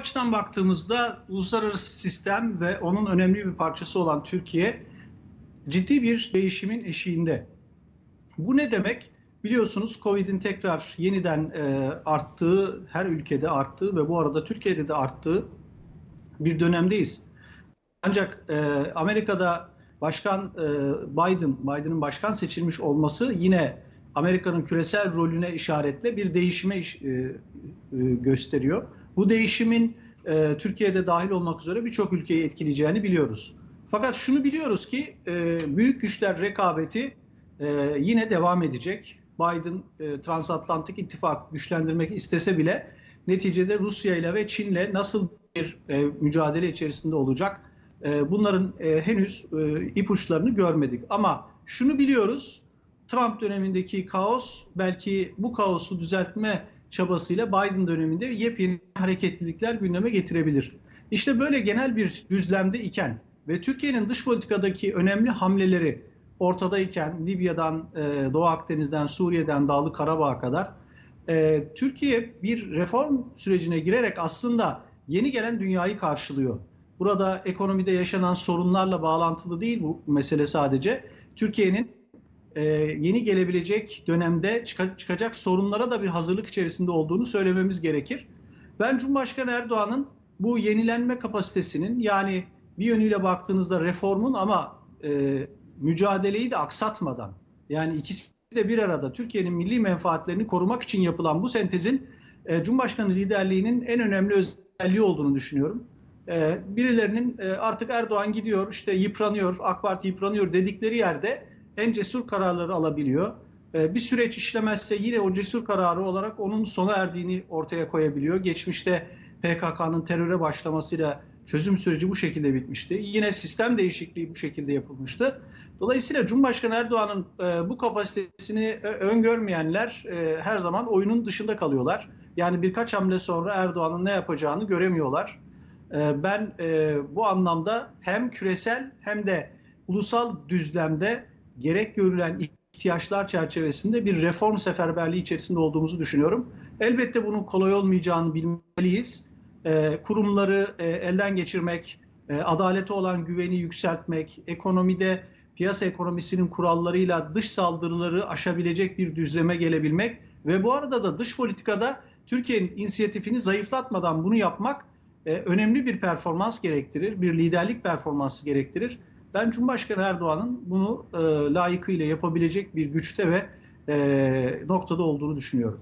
açıdan baktığımızda uluslararası sistem ve onun önemli bir parçası olan Türkiye ciddi bir değişimin eşiğinde. Bu ne demek? Biliyorsunuz Covid'in tekrar yeniden e, arttığı, her ülkede arttığı ve bu arada Türkiye'de de arttığı bir dönemdeyiz. Ancak e, Amerika'da Başkan e, Biden, Biden'ın başkan seçilmiş olması yine Amerika'nın küresel rolüne işaretle bir değişime iş, e, e, gösteriyor. Bu değişimin e, Türkiye'de dahil olmak üzere birçok ülkeyi etkileyeceğini biliyoruz. Fakat şunu biliyoruz ki e, büyük güçler rekabeti e, yine devam edecek. Biden e, transatlantik ittifak güçlendirmek istese bile neticede Rusya ile ve Çin'le nasıl bir e, mücadele içerisinde olacak? E, bunların e, henüz e, ipuçlarını görmedik. Ama şunu biliyoruz, Trump dönemindeki kaos belki bu kaosu düzeltme çabasıyla Biden döneminde yepyeni hareketlilikler gündeme getirebilir. İşte böyle genel bir düzlemde iken ve Türkiye'nin dış politikadaki önemli hamleleri ortadayken Libya'dan, e, Doğu Akdeniz'den, Suriye'den, Dağlı Karabağ'a kadar e, Türkiye bir reform sürecine girerek aslında yeni gelen dünyayı karşılıyor. Burada ekonomide yaşanan sorunlarla bağlantılı değil bu mesele sadece. Türkiye'nin e, yeni gelebilecek dönemde çıka, çıkacak sorunlara da bir hazırlık içerisinde olduğunu söylememiz gerekir. Ben Cumhurbaşkanı Erdoğan'ın bu yenilenme kapasitesinin yani bir yönüyle baktığınızda reformun ama e, mücadeleyi de aksatmadan yani ikisi de bir arada Türkiye'nin milli menfaatlerini korumak için yapılan bu sentezin e, Cumhurbaşkanı liderliğinin en önemli özelliği olduğunu düşünüyorum. E, birilerinin e, artık Erdoğan gidiyor işte yıpranıyor AK Parti yıpranıyor dedikleri yerde en cesur kararları alabiliyor. E, bir süreç işlemezse yine o cesur kararı olarak onun sona erdiğini ortaya koyabiliyor. Geçmişte PKK'nın teröre başlamasıyla çözüm süreci bu şekilde bitmişti. Yine sistem değişikliği bu şekilde yapılmıştı. Dolayısıyla Cumhurbaşkanı Erdoğan'ın e, bu kapasitesini e, öngörmeyenler e, her zaman oyunun dışında kalıyorlar. Yani birkaç hamle sonra Erdoğan'ın ne yapacağını göremiyorlar. Ben bu anlamda hem küresel hem de ulusal düzlemde gerek görülen ihtiyaçlar çerçevesinde bir reform seferberliği içerisinde olduğumuzu düşünüyorum. Elbette bunun kolay olmayacağını bilmeliyiz. E, kurumları e, elden geçirmek, e, adalete olan güveni yükseltmek, ekonomide piyasa ekonomisinin kurallarıyla dış saldırıları aşabilecek bir düzleme gelebilmek ve bu arada da dış politikada Türkiye'nin inisiyatifini zayıflatmadan bunu yapmak e, önemli bir performans gerektirir, bir liderlik performansı gerektirir. Ben Cumhurbaşkanı Erdoğan'ın bunu e, layıkıyla yapabilecek bir güçte ve e, noktada olduğunu düşünüyorum.